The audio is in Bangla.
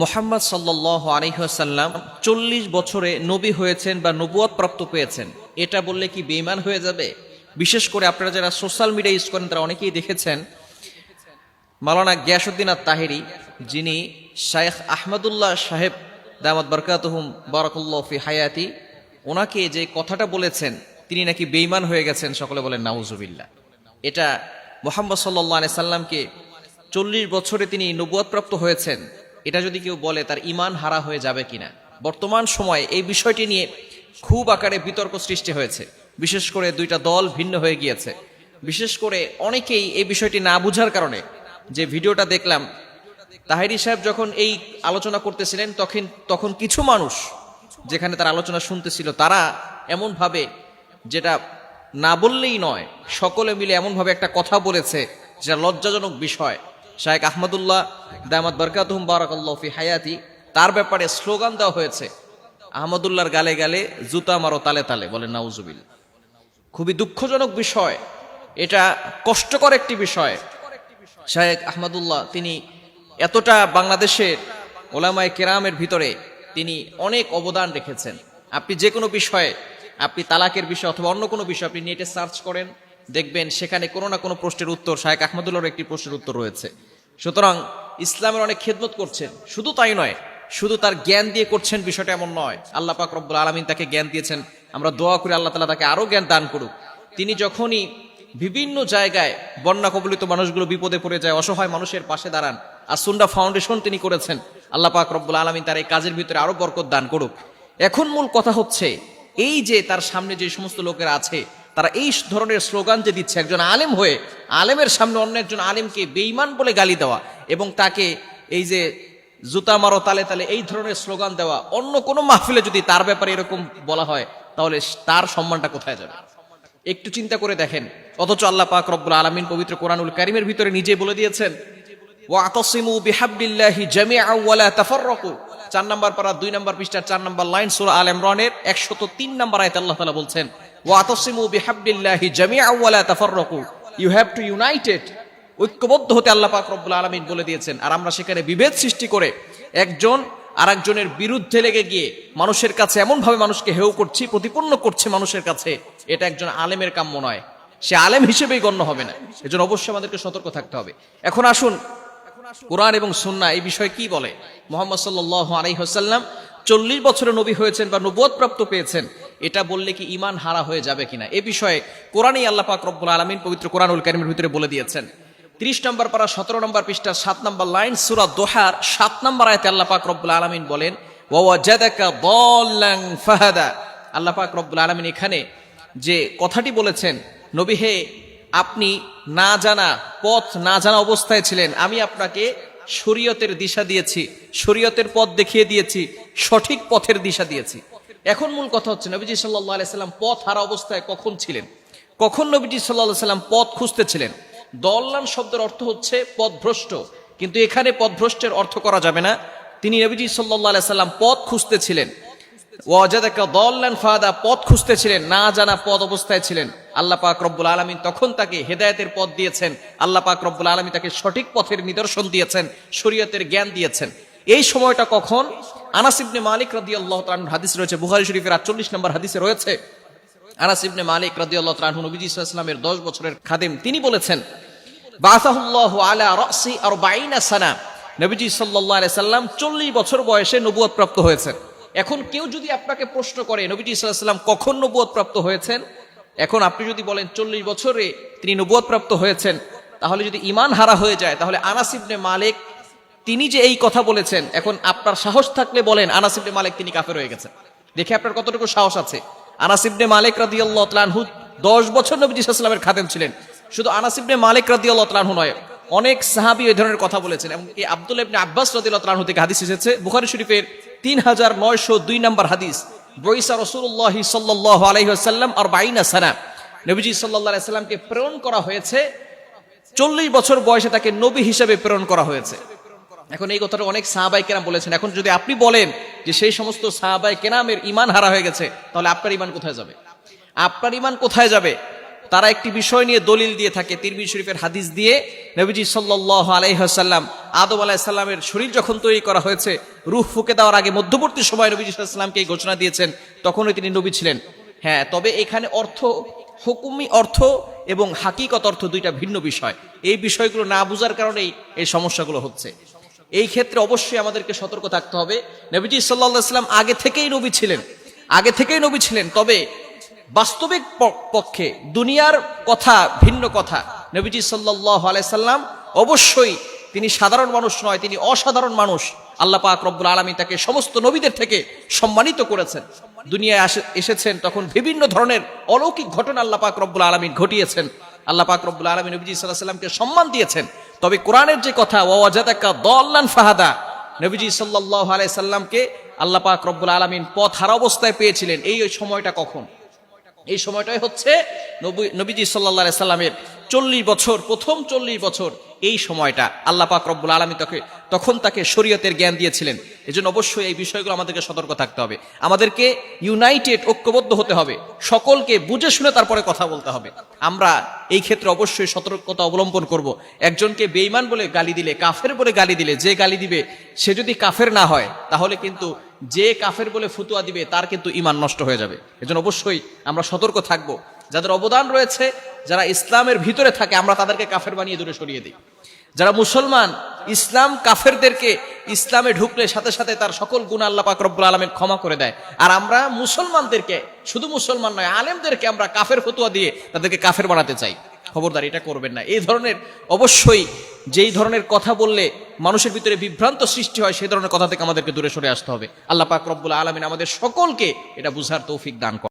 মোহাম্মদ সাল্লাহ আলহিহাসাল্লাম চল্লিশ বছরে নবী হয়েছেন বা নবুয়াদ প্রাপ্ত পেয়েছেন। এটা বললে কি বেইমান হয়ে যাবে? বিশেষ করে আপনারা যারা সোশ্যাল মিডিয়া ইউজ করেন, তারা অনেকেই দেখেছেন। মালানা গিয়াসুদ্দিন আর তাহেরি যিনি শায়েখ আহমদুল্লাহ সাহেব দামাদ বরকাতহুম বারাকুল্লাহ ফি হায়াতি, ওনাকে যে কথাটা বলেছেন, তিনি নাকি বেইমান হয়ে গেছেন, সকলে বলেন নাউজুবিল্লাহ। এটা মোহাম্মদ সাল্লাহ সাল্লামকে চল্লিশ বছরে তিনি নবুয়াদপ্রাপ্ত হয়েছেন। এটা যদি কেউ বলে তার ইমান হারা হয়ে যাবে কিনা। বর্তমান সময়ে এই বিষয়টি নিয়ে খুব আকারে বিতর্ক সৃষ্টি হয়েছে। বিশেষ করে দুইটা দল ভিন্ন হয়ে গিয়েছে। বিশেষ করে অনেকেই এই বিষয়টি না বুঝার কারণে যে ভিডিওটা দেখলাম, তাহেরি সাহেব যখন এই আলোচনা করতেছিলেন, তখন তখন কিছু মানুষ যেখানে তার আলোচনা শুনতেছিল, তারা এমনভাবে যেটা না বললেই নয়, সকলে মিলে এমনভাবে একটা কথা বলেছে, যেটা লজ্জাজনক বিষয়। শায়েক আহমদুল্লাহ দামাদ বরকাতুহম বারাকাল্লাহ ফি হায়াতি, তার ব্যাপারে স্লোগান দেওয়া হয়েছে। আহমদুল্লাহর গালে গালে জুতা মারো তালে তালে বলে নাউজুবিল খুবই দুঃখজনক বিষয়। এটা কষ্টকর একটি বিষয়। শায়েক আহমদুল্লাহ, তিনি এতটা বাংলাদেশের ওলামায় কেরামের ভিতরে তিনি অনেক অবদান রেখেছেন। আপনি যে কোনো বিষয়ে, আপনি তালাকের বিষয় অথবা অন্য কোনো বিষয় আপনি নেটে সার্চ করেন, দেখবেন সেখানে কোনো না কোনো প্রশ্নের উত্তর শায়েক আহমদুল্লাহর একটি প্রশ্নের উত্তর রয়েছে। সুতরাং ইসলামের অনেক খেদমত করছেন। শুধু তাই নয়, শুধু তার জ্ঞান দিয়ে করছেন বিষয়টা এমন নয়। আল্লাহ পাক রব্বুল আলমিন তাকে জ্ঞান দিয়েছেন, আমরা দোয়া করি আল্লাহ তালা তাকে আরও জ্ঞান দান করুক। তিনি যখনই বিভিন্ন জায়গায় বন্যা কবলিত মানুষগুলো বিপদে পড়ে যায়, অসহায় মানুষের পাশে দাঁড়ান আর সুন্ডা ফাউন্ডেশন তিনি করেছেন, আল্লাহ পাক রব্বুল আলমিন তার এই কাজের ভিতরে আরও বরকত দান করুক। এখন মূল কথা হচ্ছে, এই যে তার সামনে যে সমস্ত লোকেরা আছে তারা এই ধরনের স্লোগান যে দিচ্ছে, একজন আলেম হয়ে, আলেমের সামনে অন্য একজন আলেমকে বেইমান বলে গালি দেওয়া এবং তাকে এই যে জুতা মারো, তালে তালে এই ধরনের স্লোগান দেওয়া, অন্য কোনো মাহফিলে যদি তার ব্যাপারে এরকম বলা হয়, তাহলে তার সম্মানটা কোথায় যাবে? একটু চিন্তা করে দেখেন। অথচ আল্লাহ পাক রব্বুল আলমিন পবিত্র কোরআনুল কারিমের ভিতরে নিজে বলে দিয়েছেন ওয়াতাসিমু চার নাম্বার পারা, দুই নাম্বার পৃষ্ঠার চার নাম্বার লাইন সূরা আল ইমরানের 103 নাম্বার আয়াতে আল্লাহ তাআলা বলছেন ওয়াতাসিমু বিহাবলিল্লাহি জামিআ ওয়ালা তাফাররাকু। ইউ হ্যাভ টু ইউনাইটেড ঐক্যবদ্ধ হতে আল্লাহ পাক রব্বুল আলমিন বলে দিয়েছেন। আর আমরা সেখানে বিভেদ সৃষ্টি করে একজন আরেকজনের বিরুদ্ধে লেগে গিয়ে মানুষের কাছে এমনভাবে মানুষকে হেউ করছি, প্রতিপন্ন করছে মানুষের কাছে, এটা একজন আলেমের কাম্য নয়। সে আলেম হিসেবেই গণ্য হবে না। এজন্য অবশ্যই আমাদেরকে সতর্ক থাকতে হবে। এখন আসুন, কোরআন এবং সুন্না এই বিষয়ে কি বলে? মোহাম্মদ সাল্লাহ আলাইহাল্লাম চল্লিশ বছরের নবী হয়েছেন বা নবোধ প্রাপ্ত পেয়েছেন। এটা বললে কি ইমান হারা হয়ে যাবে কিনা? এ বিষয়ে কোরআনই আল্লাহ পাক রব্বুল আলমিন পবিত্র কোরআনুল কারিমের ভিতরে বলে দিয়েছেন। ত্রিশ নম্বর পারা, সতেরো নম্বর পৃষ্ঠা সাত নম্বর লাইন, সুরা দোহার সাত নম্বর আয়তে আল্লাহ পাক রব্বুল আলমিন বলেন ফাহাদা। আল্লাহ পাক রব্বুল আলমিন এখানে যে কথাটি বলেছেন, নবী হে, আপনি না জানা, পথ না জানা অবস্থায় ছিলেন। আমি আপনাকে শরীয়তের দিশা দিয়েছি, শরীয়তের পথ দেখিয়ে দিয়েছি, সঠিক পথের দিশা দিয়েছি। এখন মূল কথা হচ্ছে নবীজি সাল্লাহ আলাইসাল্লাম পথ হারা অবস্থায় কখন ছিলেন? কখন নবীজি সাল্লাহ সাল্লাম পথ খুঁজতেছিলেন দল্লান শব্দের অর্থ হচ্ছে পথভ্রষ্ট। কিন্তু এখানে পথভ্রষ্টের অর্থ করা যাবে না। তিনি নবীজি সাল্লাহ সাল্লাম পথ খুঁজতেছিলেন ফাদা, পথ খুঁজতেছিলেন না জানা পথ অবস্থায় ছিলেন। আল্লাহ পাক আলমিন তখন তাকে হেদায়তের পথ দিয়েছেন। আল্লাহ পাক আলমিন তাকে সঠিক পথের নিদর্শন দিয়েছেন, শরীয়তের জ্ঞান দিয়েছেন। এই সময়টা কখন? আনাসিবনে মালিক রাদি আল্লাহ হাদিস রয়েছে বুহারি শরীফের আটচল্লিশ নম্বর হাদিসে রয়েছে। আনাসিবনে মালিক মালিক রাদিয়াল্লাহু তাআলা নবীজি ইসলামের 10 বছরের খাদেম, তিনি বলেছেন বাসাহুল্লাহু আলা রাসি 40 সানা। নবীজি আলাইহি সাল্লাম 40 বছর বয়সে নবুয়ত প্রাপ্ত হয়েছেন। এখন কেউ যদি আপনাকে প্রশ্ন করে, নবীজি সাল্লাম কখন নবুয়ত প্রাপ্ত হয়েছেন? এখন আপনি যদি বলেন 40 বছরে তিনি নবুয়ত প্রাপ্ত হয়েছেন, তাহলে যদি ইমান হারা হয়ে যায়, তাহলে আনাসিবনে মালিক তিনি যে এই কথা বলেছেন, এখন আপনার সাহস থাকলে বলেন, আনাস ইবনে মালিক তিনি কাফের হয়ে গেছেন। দেখে আপনার কতটুকু সাহস আছে? আনাসিবনে মালিক রাদি আল্লাহ তালানহু দশ বছর নবী ইসলামের খাদেম ছিলেন। শুধু আনাসিবনে মালিক রাদি আল্লাহ নয়, অনেক সাহাবি ওই ধরনের কথা বলেছেন এবং এই আব্দুল ইবনে আব্বাস রাদি আল্লাহ তালানহু থেকে হাদিস এসেছে। বুখারি শরীফের তিন হাজার নয়শো দুই নম্বর হাদিস বৈসা রসুল্লাহ সাল্লাহ আলহিহাসাল্লাম আর বাইনা সানা। নবীজি সাল্লাহ সাল্লামকে প্রেরণ করা হয়েছে, চল্লিশ বছর বয়সে তাকে নবী হিসেবে প্রেরণ করা হয়েছে। এখন এই কথাটা অনেক সাহাবাই কেরাম বলেছেন। এখন যদি আপনি বলেন যে সেই সমস্ত সাহাবাই কেরামের ইমান হারা হয়ে গেছে, তাহলে আপনার ইমান কোথায় যাবে? আপনার ইমান কোথায় যাবে? তারা একটি বিষয় নিয়ে দলিল দিয়ে থাকে, তিরমিজি শরীফের হাদিস দিয়ে নবীজি সাল্লাল্লাহু আলাইহি ওয়াসাল্লাম আদম আলাইহিস সালামের শরীর যখন তৈরি করা হয়েছে, রূহ ফুকে দেওয়ার আগে মধ্যবর্তী সময় নবীজি সাল্লামকে এই ঘোষণা দিয়েছেন, তখনই তিনি নবী ছিলেন। হ্যাঁ তবে এখানে অর্থ, হুকুমি অর্থ এবং হাকিকত অর্থ দুইটা ভিন্ন বিষয়। এই বিষয়গুলো না বুঝার কারণেই এই সমস্যাগুলো হচ্ছে। এই ক্ষেত্রে অবশ্যই আমাদেরকে সতর্ক থাকতে হবে। নবীজি সাল্লাম আগে থেকেই নবী ছিলেন। আগে থেকেই নবী ছিলেন, তবে বাস্তবিক পক্ষে দুনিয়ার কথা ভিন্ন কথা। নবীজি সাল্লাহ আলাইসাল্লাম অবশ্যই তিনি সাধারণ মানুষ নয়, তিনি অসাধারণ মানুষ। আল্লাহ পাক রব্বুল আলমী তাকে সমস্ত নবীদের থেকে সম্মানিত করেছেন। দুনিয়ায় এসেছেন তখন বিভিন্ন ধরনের অলৌকিক ঘটনা আল্লাহ পাক রব্বুল আলমিন ঘটিয়েছেন। আল্লাহ পাক রব্বুল আলমী নবীজি সাল্লাহ সাল্লামকে সম্মান দিয়েছেন। তবে কোরআনের যে কথা ফাহাদা, নবীজি সাল্লাহ আলাই সাল্লামকে আল্লাহ পাক রব্বুল আলমিন পথ হারা অবস্থায় পেয়েছিলেন। এই সময়টা কখন? এই সময়টাই হচ্ছে নবী- নবীজি সাল্লাহ সাল্লামের চল্লিশ বছর, প্রথম চল্লিশ বছর এই সময়টা। আল্লাহ পাক রব্বুল আলমী তাকে তখন তাকে শরীয়তের জ্ঞান দিয়েছিলেন। এজন্য অবশ্যই এই বিষয়গুলো আমাদেরকে সতর্ক থাকতে হবে। আমাদেরকে ইউনাইটেড ঐক্যবদ্ধ হতে হবে। সকলকে বুঝে শুনে তারপরে কথা বলতে হবে। আমরা এই ক্ষেত্রে অবশ্যই সতর্কতা অবলম্বন করব। একজনকে বেইমান বলে গালি দিলে, কাফের বলে গালি দিলে, যে গালি দিবে, সে যদি কাফের না হয়, তাহলে কিন্তু যে কাফের বলে ফুতুয়া দিবে, তার কিন্তু ইমান নষ্ট হয়ে যাবে। এজন্য অবশ্যই আমরা সতর্ক থাকব। যাদের অবদান রয়েছে, যারা ইসলামের ভিতরে থাকে, আমরা তাদেরকে কাফের বানিয়ে দূরে সরিয়ে দিই। যারা মুসলমান, ইসলাম কাফেরদেরকে ইসলামে ঢুকলে সাথে সাথে তার সকল গুণ আল্লাহ পাক রব্বুল আলমের ক্ষমা করে দেয়। আর আমরা মুসলমানদেরকে, শুধু মুসলমান নয়, আলেমদেরকে আমরা কাফের ফতুয়া দিয়ে তাদেরকে কাফের বানাতে চাই। খবরদার, এটা করবেন না। এই ধরনের অবশ্যই যেই ধরনের কথা বললে মানুষের ভিতরে বিভ্রান্ত সৃষ্টি হয় সেই ধরনের কথা থেকে আমাদেরকে দূরে সরে আসতে হবে। আল্লাহ পাক রব্বুল আলমিন আমাদের সকলকে এটা বুঝার তৌফিক দান করে